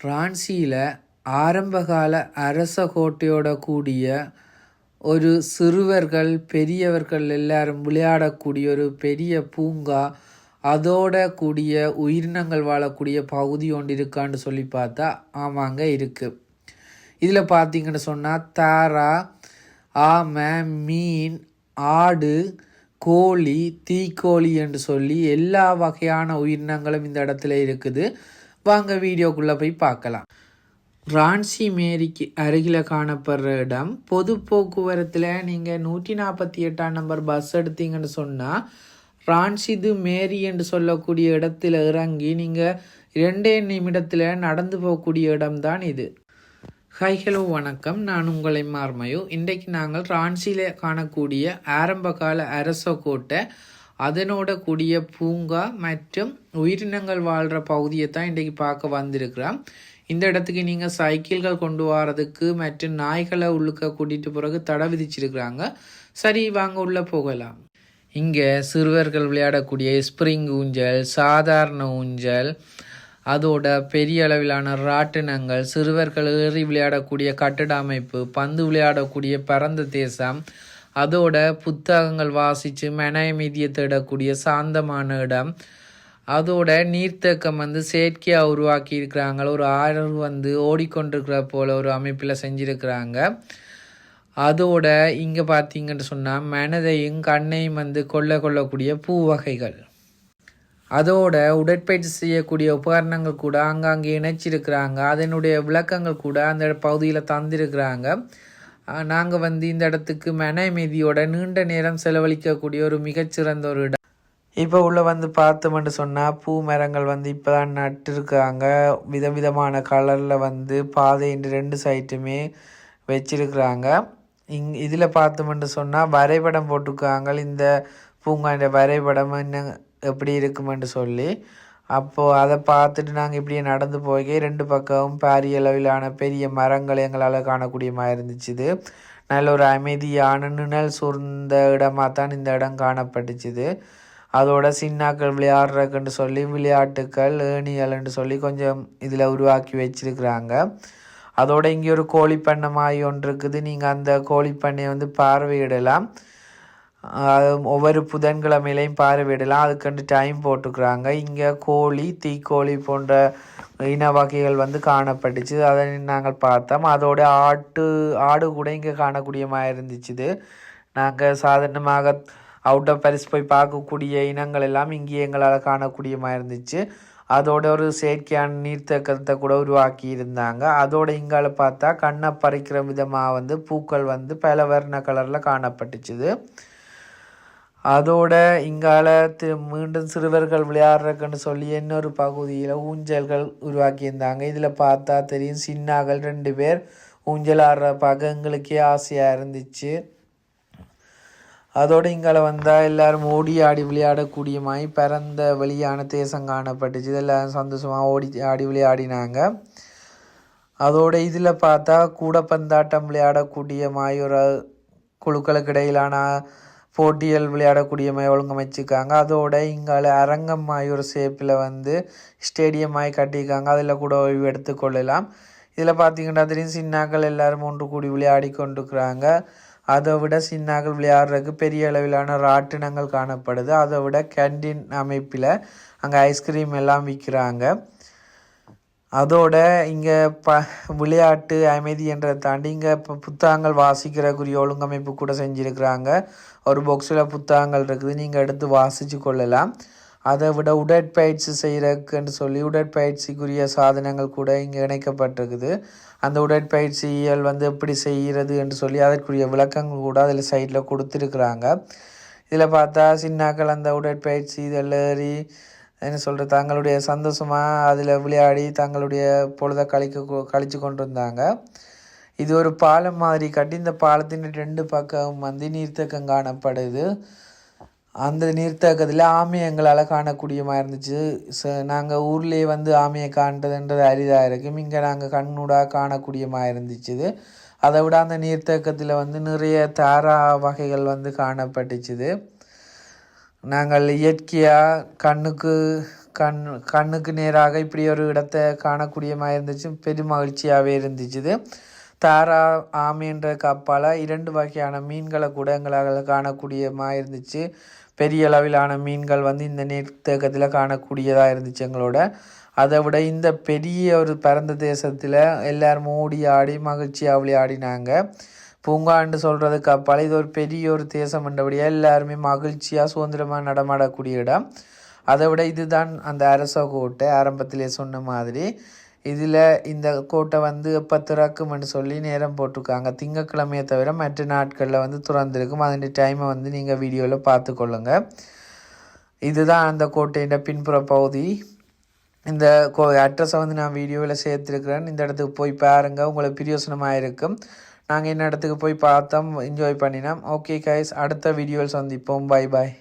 ரான்சியில் ஆரம்பகால அரச கோட்டையோட கூடிய ஒரு சிறுவர்கள் பெரியவர்கள் எல்லாரும் விளையாடக்கூடிய ஒரு பெரிய பூங்கா அதோட கூடிய உயிரினங்கள் வாழக்கூடிய பகுதி ஒன்று இருக்கான்னு சொல்லி பார்த்தா ஆமாங்க இருக்குது இதில் பார்த்தீங்கன்னு சொன்னால் தாரா ஆமை மீன் ஆடு கோழி தீக்கோழி என்று சொல்லி எல்லா வகையான உயிரினங்களும் இந்த இடத்துல இருக்குது. வாங்க வீடியோக்குள்ளே போய் பார்க்கலாம். ரான்சி மேரிக்கு அருகில் காணப்படுற இடம் பொது போக்குவரத்தில் நீங்கள் நூற்றி நாற்பத்தி எட்டாம் நம்பர் பஸ் எடுத்தீங்கன்னு சொன்னால் ரான்சிது மேரி என்று சொல்லக்கூடிய இடத்துல இறங்கி நீங்கள் இரண்டே நிமிடத்தில் நடந்து போகக்கூடிய இடம்தான் இது. ஹை ஹலோ வணக்கம். நான் உங்களை மார்மயோ. இன்றைக்கு நாங்கள் ரான்சியில் காணக்கூடிய ஆரம்பகால அரச கோட்டை அதனோட கூடிய பூங்கா மற்றும் உயிரினங்கள் வாழ்கிற பகுதியை தான் இன்றைக்கு பார்க்க வந்திருக்கிறோம். இந்த இடத்துக்கு நீங்கள் சைக்கிள்கள் கொண்டு வரதுக்கு மற்றும் நாய்களை உள்ளுக்க கூட்டிகிட்டு பிறகு தடை விதிச்சிருக்கிறாங்க. சரி வாங்க உள்ளே போகலாம். இங்கே சிறுவர்கள் விளையாடக்கூடிய ஸ்ப்ரிங் ஊஞ்சல் சாதாரண ஊஞ்சல் அதோட பெரிய அளவிலான ராட்டினங்கள் சிறுவர்கள் ஏறி விளையாடக்கூடிய கட்டிட அமைப்பு பந்து விளையாடக்கூடிய பரந்த தேசம் அதோட புத்தகங்கள் வாசித்து மன அமைதியை தேடக்கூடிய சாந்தமான இடம். அதோட நீர்த்தேக்கம் வந்து செயற்கையாக உருவாக்கி இருக்கிறாங்க ஒரு ஆறு வந்து ஓடிக்கொண்டிருக்கிற போல ஒரு அமைப்பில் செஞ்சுருக்கிறாங்க. அதோட இங்கே பார்த்தீங்கன்னு சொன்னால் மனதையும் கண்ணையும் வந்து கொள்ள கொள்ளக்கூடிய பூ வகைகள். அதோட உடற்பயிற்சி செய்யக்கூடிய உபகரணங்கள் கூட அங்கங்கே இணைச்சிருக்கிறாங்க. அதனுடைய விளக்கங்கள் கூட அந்த பகுதியில் தந்திருக்கிறாங்க. நாங்கள் வந்து இந்த இடத்துக்கு மன அமைதியோட நீண்ட நேரம் செலவழிக்கக்கூடிய ஒரு மிகச்சிறந்த ஒரு இடம். இப்போ உள்ள வந்து பார்த்தோம்னு சொன்னால் பூ மரங்கள் வந்து இப்போ தான் நட்டுருக்காங்க. விதவிதமான கலரில் வந்து பாதையின் ரெண்டு சைட்டுமே வச்சிருக்கிறாங்க. இங் இதில் பார்த்தோம்னு சொன்னால் வரைபடம் போட்டிருக்காங்க. இந்த பூங்காண்ட வரைபடம் என்ன எப்படி இருக்குமென்று சொல்லி. அப்போது அதை பார்த்துட்டு நாங்கள் இப்படியே நடந்து போய் ரெண்டு பக்கமும் பாரிய அளவிலான பெரிய மரங்கள் எங்களால் காணக்கூடிய மாதிரி இருந்துச்சு இது நல்ல ஒரு அமைதியான நிழல் சூழ்ந்த இடமாக தான் இந்த இடம் காணப்பட்டுச்சுது. அதோட சின்னாக்கள் விளையாடுறதுக்குன்னு சொல்லி விளையாட்டுக்கள் ஏணிகள்னு சொல்லி கொஞ்சம் இதில் உருவாக்கி வச்சிருக்கிறாங்க. அதோட இங்கே ஒரு கோழிப்பண்ணை மாதிரி ஒன்று இருக்குது. நீங்கள் அந்த கோழிப்பண்ணையை வந்து பார்வையிடலாம். ஒவ்வொரு புதன்கிழமையிலையும் பார்வையிடலாம். அதுக்கண்டு டைம் போட்டுக்கிறாங்க. இங்கே கோழி தீக்கோழி போன்ற இன வகைகள் வந்து காணப்பட்டுச்சு. அதை நாங்கள் பார்த்தோம். அதோட ஆட்டு ஆடு கூட இங்கே காணக்கூடிய மாதிரி இருந்துச்சுது. நாங்கள் சாதாரணமாக அவுட் ஆஃப் பரிஸ் போய் பார்க்கக்கூடிய இனங்கள் எல்லாம் இங்கே எங்களால் காணக்கூடிய மாதிரி இருந்துச்சு. அதோட ஒரு செயற்கையான நீர்த்தக்கத்தை கூட உருவாக்கி இருந்தாங்க. அதோட இங்கால பார்த்தா கண்ணை பறிக்கிற விதமாக வந்து பூக்கள் வந்து பல வர்ண கலரில் காணப்பட்டுச்சுது. அதோட இங்கால மீண்டும் சிறுவர்கள் விளையாடுறதுக்குன்னு சொல்லி இன்னொரு பகுதியில் ஊஞ்சல்கள் உருவாக்கியிருந்தாங்க. இதில் பார்த்தா தெரியும் சின்னாக்கள் ரெண்டு பேர் ஊஞ்சல் ஆடுற பார்க்க எங்களுக்கே ஆசையாக இருந்துச்சு. அதோடு இங்கால வந்தால் எல்லாரும் ஓடி ஆடி விளையாடக்கூடியமாய் பிறந்த வெளியான தேசம் காணப்பட்டுச்சு. இதெல்லாம் சந்தோஷமாக ஓடி ஆடி விளையாடினாங்க. அதோட இதில் பார்த்தா கூடப்பந்தாட்டம் விளையாடக்கூடிய மாதிரி ஒரு குழுக்களுக்கு இடையிலான போட்டிகள் விளையாடக்கூடிய மாதிரி ஒழுங்கமைச்சிருக்காங்க. அதோட இங்கால அரங்கம் ஒரு ஷேப்பில் வந்து ஸ்டேடியம் ஆகி கட்டியிருக்காங்க. அதில் கூட ஓய்வு எடுத்துக்கொள்ளலாம் இதில் பார்த்தீங்கன்னா தெரியும் சின்னாக்கள் எல்லாரும் ஒன்று கூடி விளையாடி கொண்டிருக்கிறாங்க. அதை விட சின்னாக்கள் விளையாடுறதுக்கு பெரிய அளவிலான ராட்டினங்கள் காணப்படுது. அதை விட கேன்டீன் அமைப்பில் அங்கே ஐஸ்கிரீம் எல்லாம் விற்கிறாங்க அதோட இங்கே ப விளையாட்டு அமைதி என்றதை தாண்டி இங்கே இப்போ புத்தகங்கள் வாசிக்கிறக்குரிய ஒழுங்கமைப்பு கூட செஞ்சுருக்கிறாங்க. ஒரு பாக்ஸில் புத்தகங்கள் இருக்குது. நீங்கள் எடுத்து வாசித்து கொள்ளலாம். அதை விட உடற்பயிற்சி செய்கிறதுக்குன்னு சொல்லி உடற்பயிற்சிக்குரிய சாதனங்கள் கூட இங்கே இணைக்கப்பட்டிருக்குது. அந்த உடற்பயிற்சியல் வந்து எப்படி செய்கிறது என்று சொல்லி அதற்குரிய விளக்கங்கள் கூட அதில் சைடில் கொடுத்துருக்குறாங்க. இதில் பார்த்தா சின்னாக்கள் அந்த உடற்பயிற்சி இதில் ஏறி என்ன சொல்கிறது தங்களுடைய சந்தோஷமாக அதில் விளையாடி தங்களுடைய பொழுதை கழிக்க கழித்து கொண்டு இருந்தாங்க இது ஒரு பாலம் மாதிரி கட்டி இந்த பாலத்தின் ரெண்டு பக்கம் வந்து நீர்த்தக்கம் காணப்படுது. அந்த நீர்த்தக்கத்தில் ஆமையை எங்களால் இருந்துச்சு. ச நாங்கள் ஊர்லேயே வந்து ஆமையை காண்றதுன்றது அரிதாக இருக்கும். இங்கே நாங்கள் கண்ணூடாக காணக்கூடியமாக இருந்துச்சுது அதை விட அந்த நீர்த்தக்கத்தில் வந்து நிறைய தாரா வகைகள் வந்து காணப்பட்டுச்சுது நாங்கள் இயற்கையாக கண்ணுக்கு கண் கண்ணுக்கு நேராக இப்படி ஒரு இடத்தை காணக்கூடியமாக இருந்துச்சு. பெரும் மகிழ்ச்சியாகவே இருந்துச்சு இது தாரா ஆமைன்ற கப்பால் இரண்டு வகையான மீன்களை கூட எங்களால் காணக்கூடியமாக இருந்துச்சு. பெரிய அளவிலான மீன்கள் வந்து இந்த நீர்த்தேக்கத்தில் காணக்கூடியதாக இருந்துச்சு எங்களோட. அதை விட இந்த பெரிய ஒரு பரந்த தேசத்தில் எல்லோரும் ஓடி ஆடி மகிழ்ச்சியாக விளையாடினாங்க. பூங்கான்னு சொல்கிறதுக்கு அப்பால் இது ஒரு பெரிய ஒரு தேசம் என்றபடியாக எல்லாருமே மகிழ்ச்சியாக சுதந்திரமாக நடமாடக்கூடிய இடம். அதை விட இதுதான் அந்த அரச கோட்டை ஆரம்பத்திலே சொன்ன மாதிரி. இதில் இந்த கோட்டை வந்து எப்போ திறக்கும்னு சொல்லி நேரம் போட்டிருக்காங்க. திங்கக்கிழமையை தவிர மற்ற நாட்களில் வந்து திறந்திருக்கும். அதன் டைமை வந்து நீங்கள் வீடியோவில் பார்த்துக்கொள்ளுங்க இதுதான் அந்த கோட்டையின் பின்புற பகுதி. இந்த கோ அட்ரஸை வந்து நான் வீடியோவில் சேர்த்துருக்குறேன். இந்த இடத்துக்கு போய் பாருங்கள் உங்களுக்கு பிரியோசனமாக இருக்கும் நாங்கள் இந்த இடத்துக்கு போய் பார்த்தோம் என்ஜாய் பண்ணினோம். ஓகே கைஸ் அடுத்த வீடியோவில் சந்திப்போம். Bye bye